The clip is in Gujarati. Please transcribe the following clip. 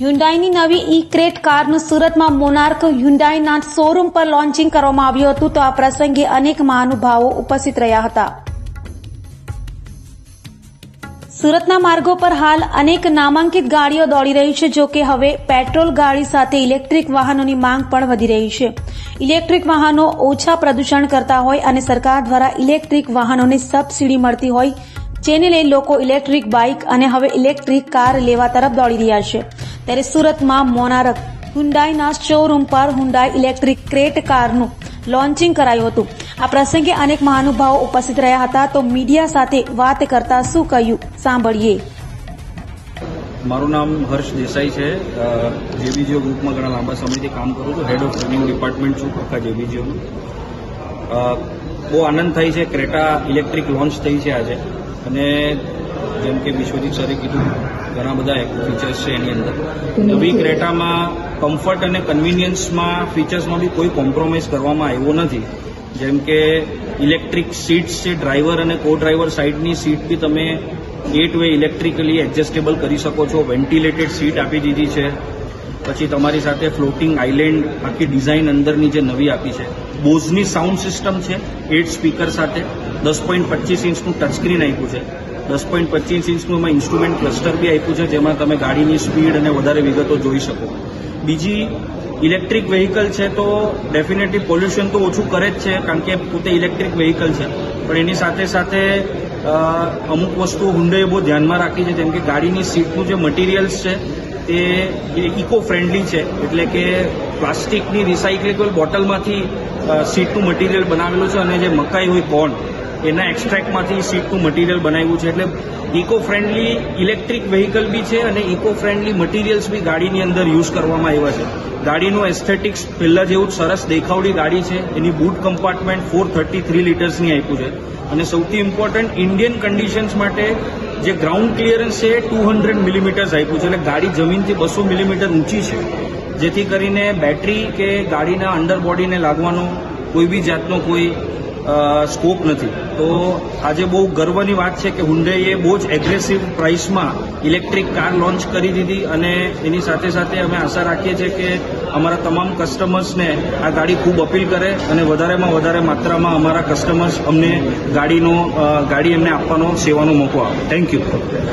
હ્યુન્ડાઈની નવી ઈ ક્રેટ કારનું સુરતમાં મોનાર્ક હ્યુન્ડાઈના શોરૂમ પર લોન્ચિંગ કરવામાં આવ્યું હતું. તો આ પ્રસંગે અનેક મહાનુભાવો ઉપસ્થિત રહ્યા હતા. સુરતના માર્ગો પર હાલ અનેક નામાંકિત ગાડીઓ દોડી રહી છે, જો કે હવે પેટ્રોલ ગાડી સાથે ઇલેક્ટ્રિક વાહનોની માંગ પણ વધી રહી છે. ઇલેક્ટ્રિક વાહનો ઓછા પ્રદૂષણ કરતા હોય અને સરકાર દ્વારા ઇલેક્ટ્રિક વાહનોને સબસિડી મળતી હોય, જેને લઈ લોકો ઇલેક્ટ્રિક બાઇક અને હવે ઇલેક્ટ્રિક કાર લેવા તરફ દોડી રહ્યા છે. ત્યારે સુરતમાં મોનારક હુન્ડાઈના શોરૂમ પર હુન્ડાઈ ઇલેક્ટ્રિક ક્રેટ કારનું લોન્ચિંગ કરાયું હતું. આ પ્રસંગે અનેક મહાનુભાવો ઉપસ્થિત રહ્યા હતા તો મીડિયા સાથે વાત કરતા શું કહ્યું? સાંભળીએ. મારું નામ હર્ષ દેસાઈ છે. જેબીજીઓ ગ્રુપમાં ઘણા લાંબા સમયથી કામ કરું છું. હેડ ઓફ ટ્રેનિંગ ડિપાર્ટમેન્ટ છું, આખા જેબીજીઓનું. બહુ આનંદ થાય છે. ક્રેટા ઇલેક્ટ્રિક લોન્ચ થઈ છે આજે. અને જેમ કે વિશ્વજીત સરે કીધું ઘણા બધા ફીચર્સ છે એની અંદર. નવી ક્રેટામાં કમ્ફર્ટ અને કન્વિનિયન્સમાં ફીચર્સમાં બી કોઈ કોમ્પ્રોમાઇઝ કરવામાં આવ્યો નથી. જેમ કે ઇલેક્ટ્રિક સીટ્સ છે ડ્રાઈવર અને કો ડ્રાઈવર સાઈડની સીટ બી તમે ગેટ વે ઇલેક્ટ્રિકલી એડજસ્ટેબલ કરી શકો છો. વેન્ટિલેટેડ સીટ આપી દીધી છે. પછી તમારી સાથે ફ્લોટિંગ આઇલેન્ડ આખી ડિઝાઇન અંદરની જે નવી આપી છે. બોઝની સાઉન્ડ સિસ્ટમ છે એટ સ્પીકર સાથે. દસ પોઈન્ટ પચીસ ઇંચનું ટચસ્ક્રીન આપ્યું છે. દસ પોઈન્ટ પચીસ ઇંચનું એમાં ઇન્સ્ટ્રુમેન્ટ ક્લસ્ટર બી આપ્યું છે, જેમાં તમે ગાડીની સ્પીડ અને વધારે વિગતો જોઈ શકો. બીજી ઇલેક્ટ્રિક વેહિકલ છે તો ડેફિનેટલી પોલ્યુશન તો ઓછું કરે જ છે, કારણ કે પોતે ઇલેક્ટ્રિક વેહિકલ છે. પણ એની સાથે સાથે અમુક વસ્તુ હુંડે બહુ ધ્યાનમાં રાખી છે, જેમ કે ગાડીની સીટનું જે મટીરિયલ્સ છે, તે ઇકો ફ્રેન્ડલી છે. એટલે કે પ્લાસ્ટિકની રિસાયકલેબલ બોટલમાંથી સીટનું મટીરિયલ બનાવેલું છે અને જે મકાઈ હોય બોન્ડ એના એક્સ્ટ્રેક્ટમાંથી સીટનું મટીરિયલ બનાવ્યું છે. એટલે ઇકો ફ્રેન્ડલી ઇલેક્ટ્રિક વેહિકલ બી છે અને ઇકો ફ્રેન્ડલી મટીરિયલ્સ બી ગાડીની અંદર યુઝ કરવામાં આવ્યા છે. ગાડીનું એસ્થેટિક્સ પહેલાં જેવું જ સરસ દેખાવડી ગાડી છે. એની boot compartment four thirty three લીટર્સની આપ્યું છે. અને સૌથી ઇમ્પોર્ટન્ટ ઇન્ડિયન કન્ડિશન્સ માટે જે ગ્રાઉન્ડ ક્લિયરન્સ છે ટુ હંડ્રેડ મિલીમીટર્સ આપ્યું છે. એટલે ગાડી જમીનથી બસો મિલીમીટર ઊંચી છે. જેથી કરીને બેટરી કે ગાડીના અંડર બોડીને લાગવાનો કોઈ બી જાતનો કોઈ સ્કોપ નથી. તો આજે બહુ ગર્વની વાત છે કે હુન્ડેએ બહુ જ એગ્રેસિવ પ્રાઇસમાં ઇલેક્ટ્રિક કાર લોન્ચ કરી દીધી અને એની સાથે સાથે અમે આશા રાખીએ છીએ કે અમારા તમામ કસ્ટમર્સને આ ગાડી ખૂબ અપીલ કરે અને વધારેમાં વધારે માત્રામાં અમારા કસ્ટમર્સ અમને ગાડીનો ગાડી એમને આપવાનો, સેવાનો મોકો આપે. Thank you